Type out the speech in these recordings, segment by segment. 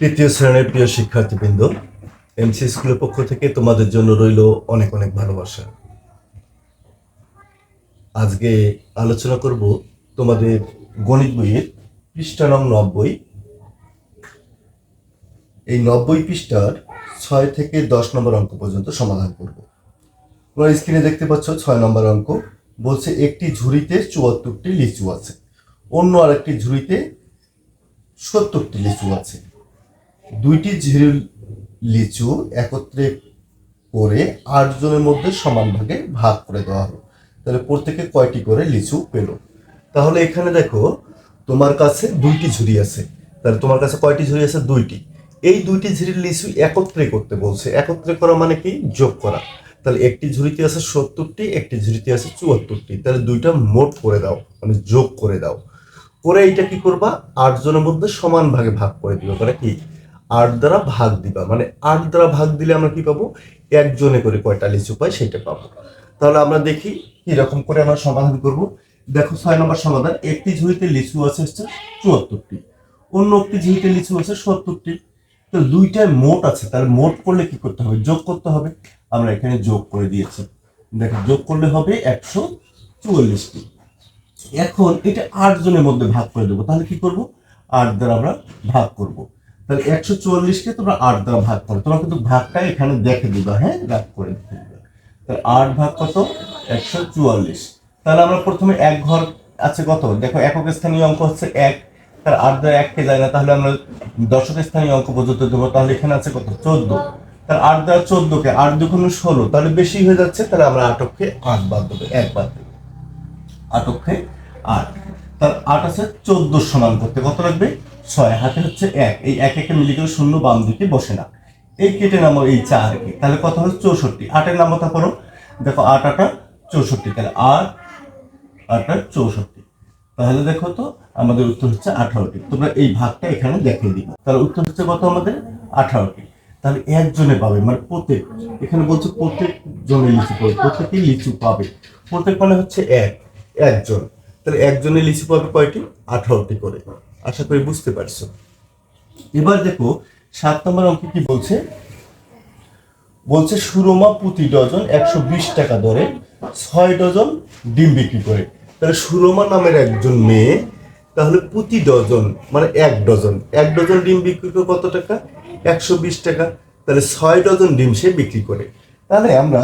তৃতীয় শ্রেণির প্রিয় শিক্ষার্থীবৃন্দ এমসি স্কুলের পক্ষ থেকে তোমাদের জন্য রইল অনেক অনেক ভালোবাসা। আজকে আলোচনা করব তোমাদের গণিত বইয়ের পৃষ্ঠা নং নব্বই। এই নব্বই পৃষ্ঠার ছয় থেকে দশ নম্বর অঙ্ক পর্যন্ত সমাধান করব। তোমরা স্ক্রিনে দেখতে পাচ্ছ ছয় নম্বর অঙ্ক, বলছে একটি ঝুড়িতে চুয়াত্তরটি লিচু আছে, অন্য আরেকটি ঝুড়িতে সত্তরটি লিচু আছে। দুইটি ঝিরির লিচু একত্রে করে আট জনের মধ্যে সমান ভাগে ভাগ করে দেওয়া হলো। তাহলে প্রত্যেকে কয়টি করে লিচু পেল? তাহলে এখানে দেখো, তোমার কাছে দুইটি ঝুড়ি আছে। তাহলে তোমার কাছে কয়টি ঝুড়ি আছে? দুইটি। এই দুইটি ঝুড়ির লিচু একত্রে করতে বলছে। একত্রে করা মানে কি? যোগ করা। তাহলে একটি ঝুড়িতে আছে সত্তরটি, একটি ঝুড়িতে আছে চুয়াত্তরটি। তাহলে দুইটা মোট করে দাও মানে যোগ করে দাও। করে এইটা কি করবা? আটজনের মধ্যে সমান ভাগে ভাগ করে দিবা। মানে কি? আট দ্বারা ভাগ দিবা। মানে আট দ্বারা ভাগ দিলে আমরা কি পাবো? একজনে করে কয়টা লিচু পাই সেটা পাবো। তাহলে আমরা দেখি কি রকম করে আমরা সমাধান করব। দেখো ছয় নম্বর সমাধান, একটি ঝুড়িতে লিচু আছে হচ্ছে চুয়াত্তরটি। অন্য একটি ঝুড়িতে লিচু আছে সত্তরটি। তো দুইটায় মোট আছে, তাহলে মোট করলে কি করতে হবে? যোগ করতে হবে। আমরা এখানে যোগ করে দিয়েছি। দেখো, যোগ করলে হবে একশো চুয়াল্লিশটি। এখন এটা আট জনের মধ্যে ভাগ করে দেবো। তাহলে কি করব? আট দ্বারা আমরা ভাগ করব। তাহলে একশো চুয়াল্লিশকে তোমরা আট দ্বারা ভাগ করো। তোমরা কিন্তু ভাগটা এখানে দেখে দিবা হ্যাঁ? রাগ করে দিবা। তাহলে আট ভাগ কত? একশো চুয়াল্লিশ। তাহলে আমরা প্রথমে এক ঘর আছে কত? দেখো একক স্থানীয় অঙ্ক হচ্ছে এক। তার আট দ্বারা এককে যায় না, তাহলে আমরা দশক স্থানীয় অঙ্ক পর্যন্ত দেবো। তাহলে এখানে আছে কত? চোদ্দ। তার আট দ্বারা চোদ্দকে আট দুগুণ ষোলো, তাহলে বেশি হয়ে যাচ্ছে, তাহলে আমরা আটককে আট বাদ দেবো, এক বাদ দেবো। আটককে আট। তার আট আছে চোদ্দ সমান করতে কত লাগবে? ছয় হাতে হচ্ছে এক। এই এক একে মিলে গেলে শূন্য, বাম দিকে বসে না। এই কেটে নামো এই চারকে। তাহলে কত হচ্ছে চৌষট্টি। আটের নামতা করো দেখো আট, আটা, চৌষট্টি। তাহলে আট আট আট, চৌষট্টি। তাহলে দেখো তো, আমাদের উত্তর হচ্ছে আঠারোটি। তোমরা এই ভাগটা এখানে দেখিয়ে দিবে। তাহলে উত্তর হচ্ছে কত আমাদের? আঠারোটি। তাহলে একজনে পাবে মানে প্রত্যেক, এখানে বলছে প্রত্যেক জনে লিচু পাবে, প্রত্যেকেই লিচু পাবে। প্রত্যেক মানে হচ্ছে এক, একজন। তাহলে একজনে লিচু পাবে কয়টি? আঠারোটি করে। আশা করি বুঝতে পারছ। এবার দেখো, সাত নম্বর অঙ্কে কি বলছে? বলছে, সুরমা প্রতি ডজন একশো বিশ টাকা দরে, ছয় ডজন ডিম বিক্রি করে। তাহলে সুরমা নামের একজন মেয়ে, তাহলে প্রতি ডজন মানে এক ডজন এক ডজন ডিম বিক্রি করে কত টাকা? একশো বিশ টাকা। তাহলে ছয় ডজন ডিম সে বিক্রি করে। তাহলে আমরা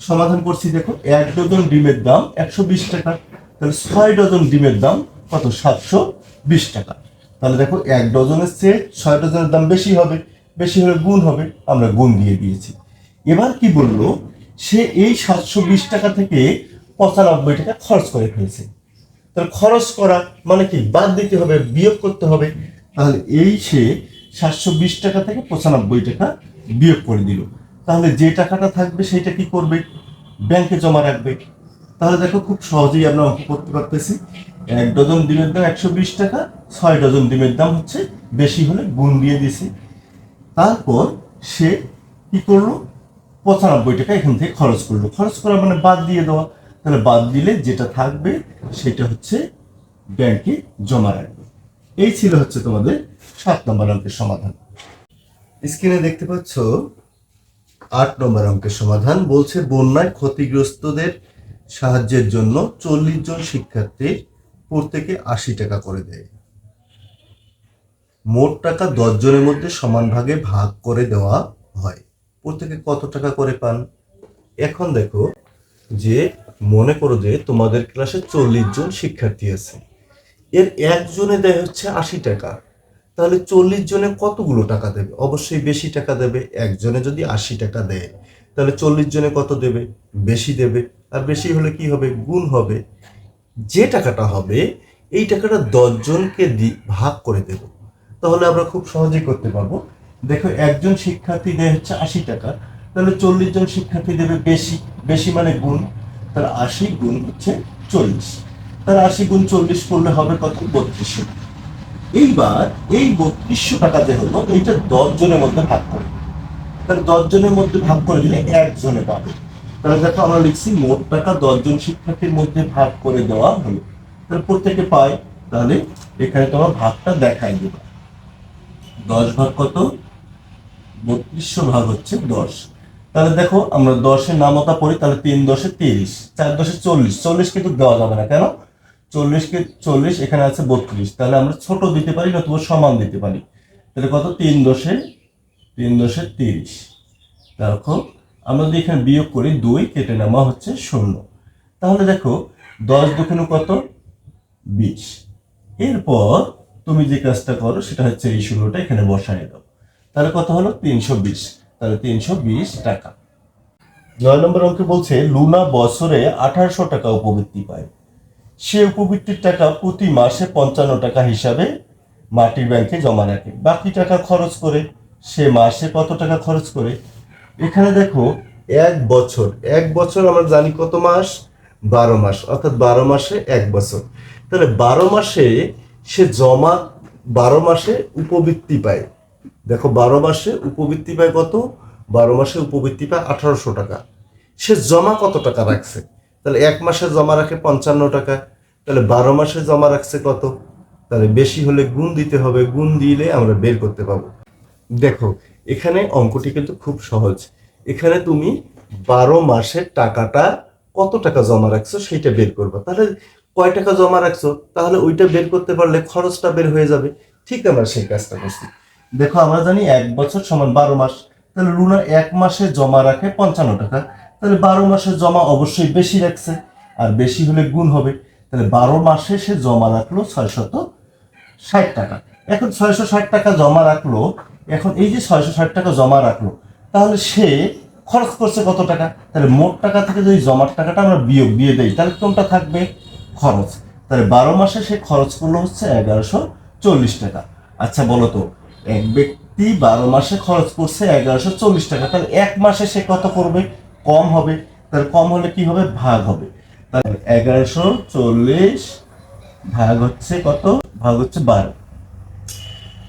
সমাধান করছি, দেখো, এক ডজন ডিমের দাম একশো বিশ টাকা। তাহলে ছয় ডজন ডিমের দাম কত? সাতশো বিশ টাকা। তাহলে দেখো এক ডজনের চেয়ে ছয় ডজনের দাম বেশি হবে, বেশি হলে গুণ হবে, আমরা গুণ দিয়ে দিয়েছি। এবার কি বলল? সে এই সাতশো বিশ টাকা থেকে পঁচানব্বই টাকা খরচ করে ফেলছে। তাহলে খরচ করা মানে কি? বাদ দিতে হবে, বিয়োগ করতে হবে। তাহলে এই সে সাতশো বিশ টাকা থেকে পঁচানব্বই টাকা বিয়োগ করে দিল। তাহলে যে টাকাটা থাকবে সেইটা কি করবে? ব্যাংকে জমা রাখবে। তাহলে দেখো খুব সহজেই আমরা অঙ্ক করতে পারতেছি। এক ডজন ডিমের দাম একশো বিশ টাকা, ছয় ডজন ডিমের দাম হচ্ছে বেশি হলে গুণ দিয়ে দিছি। তারপর সে কি করল? পঁচানব্বই টাকা এখান থেকে খরচ করল। খরচ করা মানে বাদ দিয়ে দেওয়া। তাহলে বাদ দিলে যেটা থাকবে সেটা হচ্ছে ব্যাংকে জমা রাখবে। এই ছিল হচ্ছে তোমাদের সাত নম্বর অঙ্কের সমাধান। স্ক্রিনে দেখতে পাচ্ছ, আট নম্বর অঙ্কের সমাধান বলছে, বন্যায় ক্ষতিগ্রস্তদের সাহায্যের জন্য চল্লিশ জন শিক্ষার্থীর প্রত্যেকে আশি টাকা করে দেয়। মোট টাকা দশ জনের মধ্যে সমান ভাগে ভাগ করে দেওয়া হয়। প্রত্যেকে কত টাকা করে পান? এখন দেখো যে মনে করো যে তোমাদের ক্লাসে চল্লিশ জন শিক্ষার্থী আছে। এর একজনে দেয় হচ্ছে আশি টাকা। তাহলে চল্লিশ জনে কতগুলো টাকা দেবে? অবশ্যই বেশি টাকা দেবে। একজনে যদি আশি টাকা দেয়, তাহলে চল্লিশ জনে কত দেবে? বেশি দেবে। আর বেশি হলে কি হবে? গুণ হবে। যে টাকাটা হবে, এই টাকাটা দশজনকে ভাগ করে দেব। তাহলে আমরা খুব সহজেই করতে পারব। দেখো, একজন শিক্ষার্থী দেয় হচ্ছে আশি টাকা, তাহলে চল্লিশ জন শিক্ষার্থী দেবে বেশি বেশি মানে গুণ। তার আশি গুণ হচ্ছে চল্লিশ। তার আশি গুণ চল্লিশ করলে হবে কত? বত্রিশশো এইবার এই বত্রিশশো টাকা যে হলো, এইটা দশ জনের মধ্যে ভাগ করে। তাহলে দশ জনের মধ্যে ভাগ করে দিলে একজনে পাবে। তাহলে দেখো আমরা লিখছি মোট টাকা দশজন শিক্ষার্থীর মধ্যে ভাগ করে দেওয়া হলো। তাহলে প্রত্যেকে পায়। তাহলে এখানে তোমার ভাগটা দেখাই দেবে দশ ভাগ কত? বত্রিশশো ভাগ হচ্ছে দশ। তাহলে দেখো আমরা দশের নামতা পড়ি, তাহলে তিন দশে তিরিশ, চার দশে চল্লিশ। চল্লিশ কিন্তু দেওয়া যাবে না। কেন? চল্লিশকে চল্লিশ এখানে আছে বত্রিশ। তাহলে আমরা ছোট দিতে পারি নতুবা সমান দিতে পারি। তাহলে কত? তিন দশে তিন দশে তিরিশ। দেখো আমরা যদি এখানে বিয়োগ করি দুই, কেটে নেওয়া হচ্ছে শূন্য। তাহলে দেখো, দশ দুখানে কত? বিশ। এরপর তুমি যে কাজটা করো, সেটা হচ্ছে এই শূন্যটা এখানে বসায় দাও। তাহলে কত হলো? তিনশো বিশ। তাহলে তিনশো বিশ টাকা। নয় নম্বর অঙ্কে বলছে, লুনা বছরে আঠারোশো টাকা উপবৃত্তি পায়। সে উপবৃত্তির টাকা প্রতি মাসে পঞ্চান্ন টাকা হিসাবে মাটির ব্যাংকে জমা রাখে। বাকি টাকা খরচ করে, সে মাসে কত টাকা খরচ করে? এখানে দেখো, এক বছর। এক বছর আমরা জানি কত মাস? বারো মাস। অর্থাৎ বারো মাসে এক বছর। তাহলে বারো মাসে সে জমা বারো মাসে উপবৃত্তি পায়। দেখো, বারো মাসে উপবৃত্তি পায় কত? বারো মাসে উপবৃত্তি পায় আঠারোশো টাকা। সে জমা কত টাকা রাখছে? তাহলে এক মাসে জমা রাখে পঞ্চান্ন টাকা। তাহলে বারো মাসে জমা রাখছে কত? তাহলে বেশি হলে গুণ দিতে হবে। গুণ দিলে আমরা বের করতে পাবো। দেখো এখানে অঙ্কটি কিন্তু খুব সহজ। এখানে তুমি বারো মাসের টাকাটা কত টাকা জমা রাখছো সেইটা বের করবে। তাহলে কয় টাকা জমা রাখছো? তাহলে ওইটা বের করতে পারলে খরচটা বের হয়ে যাবে। ঠিক আমরা সেই কাজটা করছি। দেখো আমরা জানি এক বছর সমান বারো মাস। তাহলে লুনা এক মাসে জমা রাখে পঞ্চান্ন টাকা। তাহলে বারো মাসে জমা অবশ্যই বেশি রাখছে। আর বেশি হলে গুণ হবে। তাহলে বারো মাসে সে জমা রাখল ছয়শত ষাট টাকা। এখন ছয়শো ষাট টাকা জমা রাখল এখন এই যে ছয়শো ষাট টাকা জমা রাখল, তাহলে সে খরচ করছে কত টাকা? তাহলে মোট টাকা থেকে যদি জমার টাকাটা আমরা বিয়োগ দিয়ে দেই, তাহলে কোনটা থাকবে? খরচ। তাহলে বারো মাসে সে খরচ করল হচ্ছে এগারোশো চল্লিশ টাকা। আচ্ছা বলো তো, এক ব্যক্তি বারো মাসে খরচ করছে এগারোশো চল্লিশ টাকা, তাহলে এক মাসে সে কত করবে? কম হবে। তাহলে কম হলে কি হবে? ভাগ হবে। তাহলে এগারোশো চল্লিশ ভাগ হচ্ছে কত? ভাগ হচ্ছে বারো।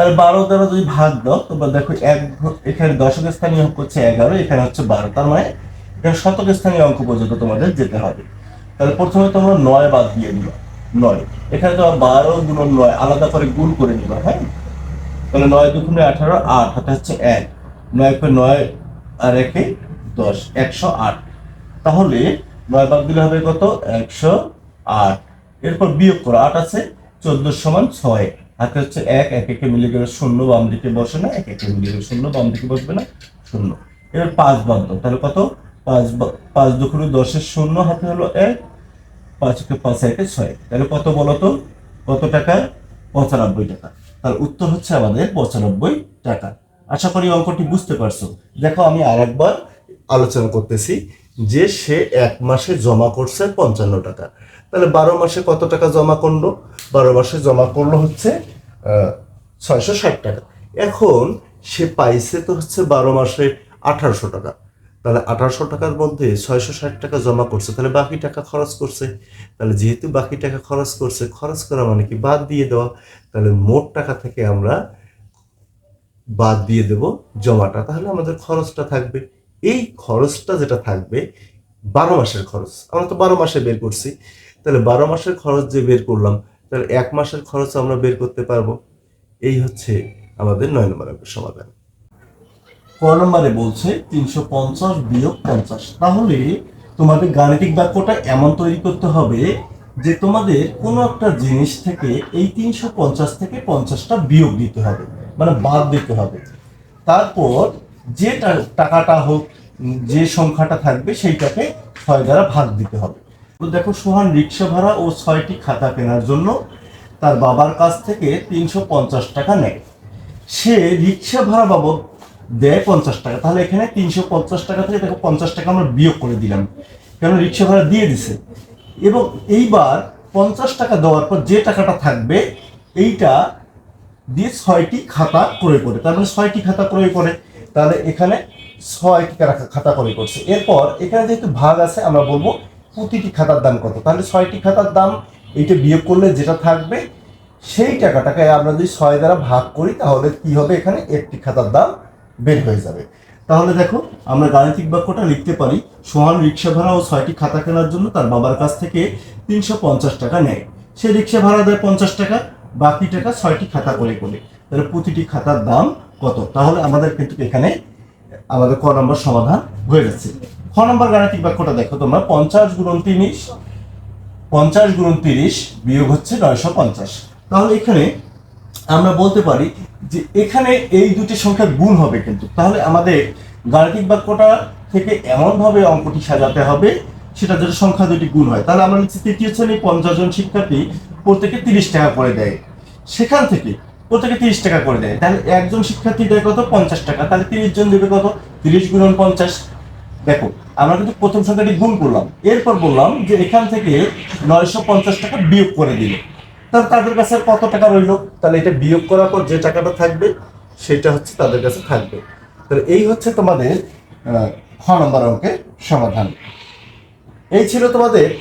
তাহলে বারো দ্বারা যদি ভাগ দাও, তোমরা দেখো এক এখানে দশক স্থানীয় অঙ্ক হচ্ছে এগারো, এখানে হচ্ছে বারো। তার মানে এখানে শতক স্থানীয় অঙ্ক পর্যন্ত তোমাদের যেতে হবে। তাহলে প্রথমে তোমরা নয় বাদ দিয়ে দিবা। নয়। এখানে তো বারো গুণন নয়, আলাদা করে গুণ করে নিবা হ্যাঁ? তাহলে নয় দুগুণে আঠারো, আট, হাতে হচ্ছে এক। নয় পে নয় আর একে দশ, একশো আট। তাহলে নয় বাদ দিলে হবে কত? একশো আট। এরপর বিয়োগ করো, আট আছে চোদ্দ সমান ছয়। হাতে হচ্ছে এক এক একে মিলে গেলে শূন্য বাম দিকে বসে না, এক একে মিলে গেলে শূন্য, বাম দিকে বসবে না, শূন্য। এবার পাঁচ বাদ দাও, তাহলে কত? পাঁচ পাঁচ দুপুরে দশের শূন্য হাতে হলো এক, পাঁচ একে পাঁচ একে ছয়। তাহলে কত বলো তো? কত টাকা? পঁচানব্বই টাকা। তার উত্তর হচ্ছে আমাদের পঁচানব্বই টাকা। আশা করি অঙ্কটি বুঝতে পারছ। দেখো, আমি আরেকবার আলোচনা করতেছি যে সে এক মাসে জমা করছে পঞ্চান্ন টাকা। তাহলে বারো মাসে কত টাকা জমা করল? বারো মাসে জমা করল হচ্ছে ছয়শো ষাট টাকা। এখন সে পাইছে তো হচ্ছে বারো মাসে আঠারোশো টাকা। তাহলে আঠারোশো টাকার মধ্যে ছয়শো ষাট টাকা জমা করছে, তাহলে বাকি টাকা খরচ করছে। তাহলে যেহেতু বাকি টাকা খরচ করছে, খরচ করা মানে কি? বাদ দিয়ে দেওয়া। তাহলে মোট টাকা থেকে আমরা বাদ দিয়ে দেব জমাটা। তাহলে আমাদের খরচটা থাকবে। এই খরচটা যেটা থাকবে, বারো মাসের খরচ। আমরা তো বারো মাসে বের করছি। তাহলে বারো মাসের খরচ যে বের করলাম, তাহলে এক মাসের খরচ আমরা বের করতে পারব। এই হচ্ছে আমাদের নয় নম্বর সমাধান। ক নম্বরে বলছে তিনশো পঞ্চাশ বিয়োগ পঞ্চাশ। তাহলে তোমাদের গাণিতিক বাক্যটা এমন তৈরি করতে হবে যে তোমাদের কোনো একটা জিনিস থেকে এই তিনশো পঞ্চাশ থেকে পঞ্চাশটা বিয়োগ দিতে হবে মানে বাদ দিতে হবে। তারপর যে টাকাটা হোক, যে সংখ্যাটা থাকবে সেইটাকে ছয় দ্বারা ভাগ দিতে হবে। দেখো সোহান রিক্সা ভাড়া ও ছয়টি খাতা কেনার জন্য তার বাবার কাছ থেকে তিনশো পঞ্চাশ টাকা নেয়। সে রিক্সা ভাড়া বাবদ দেয় পঞ্চাশ টাকা। তাহলে এখানে তিনশো পঞ্চাশ টাকা থেকে দেখো পঞ্চাশ টাকা আমরা বিয়োগ করে দিলাম। কেন রিক্সা ভাড়া দিয়ে দিছে। এবং এইবার পঞ্চাশ টাকা দেওয়ার পর যে টাকাটা থাকবে, এইটা দিয়ে ছয়টি খাতা ক্রয় করে। তার মানে ছয়টি খাতা ক্রয় করে। তাহলে এখানে ছয়টি খাতা ক্রয় করছে। এরপর এখানে যেহেতু ভাগ আছে, আমরা বলব প্রতিটি খাতার দাম কত? তাহলে ছয়টি খাতার দাম এইটা বিয়োগ করলে যেটা থাকবে, সেই টাকাটাকে আমরা যদি ছয় দ্বারা ভাগ করি, তাহলে কি হবে এখানে? একটি খাতার দাম বের হয়ে যাবে। তাহলে দেখো, আমরা গাণিতিক বাক্যটা লিখতে পারি, সোহান রিক্সা ভাড়া ও ছয়টি খাতা কেনার জন্য তার বাবার কাছ থেকে তিনশো পঞ্চাশ টাকা নেয়। সে রিক্সা ভাড়া দেয় পঞ্চাশ টাকা, বাকি টাকা ছয়টি খাতা করে করে। তাহলে প্রতিটি খাতার দাম কত? তাহলে আমাদের কিন্তু এখানে আমাদের ক নম্বর সমাধান হয়ে যাচ্ছে খ নম্বর গাণিতিক বাক্যটা দেখো তোমরা, পঞ্চাশ গুণন তিরিশ, পঞ্চাশ গুণন তিরিশ বিয়োগ হচ্ছে নয়শো পঞ্চাশ। তাহলে এখানে আমরা বলতে পারি যে এখানে এই দুটি সংখ্যা গুণ হবে কিন্তু। তাহলে আমাদের গাণিতিক বাক্যটা থেকে এমনভাবে অঙ্কটি সাজাতে হবে, সেটা যেন সংখ্যা দুটি গুণ হয়। তাহলে আমরা লিখছি তৃতীয় শ্রেণি পঞ্চাশ জন শিক্ষার্থী প্রত্যেকে তিরিশ টাকা করে দেয়। সেখান থেকে প্রত্যেকে তিরিশ টাকা করে দেয়। তাহলে একজন শিক্ষার্থী দেয় কত? পঞ্চাশ টাকা। তাহলে তিরিশ জন দেবে কত? তিরিশ গুণন পঞ্চাশ। দেখো, আমরা কিন্তু প্রথম সংখ্যাটি গুণ করলাম। এরপর বললাম যে এখান থেকে নয়শো পঞ্চাশ টাকা বিয়োগ করে দিল। তাহলে তাদের কাছে কত টাকা রইল? তাহলে এটা বিয়োগ করার পর যে টাকাটা থাকবে, সেটা হচ্ছে তাদের কাছে থাকবে। তাহলে এই হচ্ছে তোমাদের খ নম্বর অঙ্কের সমাধান। এই ছিল তোমাদের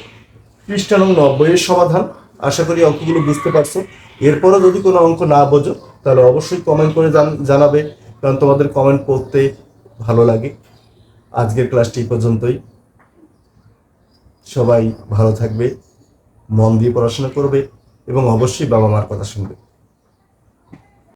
পৃষ্ঠা নং নব্বইয়ের সমাধান। আশা করি অঙ্কগুলো বুঝতে পারছ। এরপরও যদি কোনো অঙ্ক না বোঝো, তাহলে অবশ্যই কমেন্ট করে জান- জানাবে, কারণ তোমাদের কমেন্ট পড়তে ভালো লাগে। আজকের ক্লাসটি পর্যন্তই। সবাই ভালো থাকবে, মন দিয়ে পড়াশোনা করবে এবং অবশ্যই বাবা মার কথা শুনবে।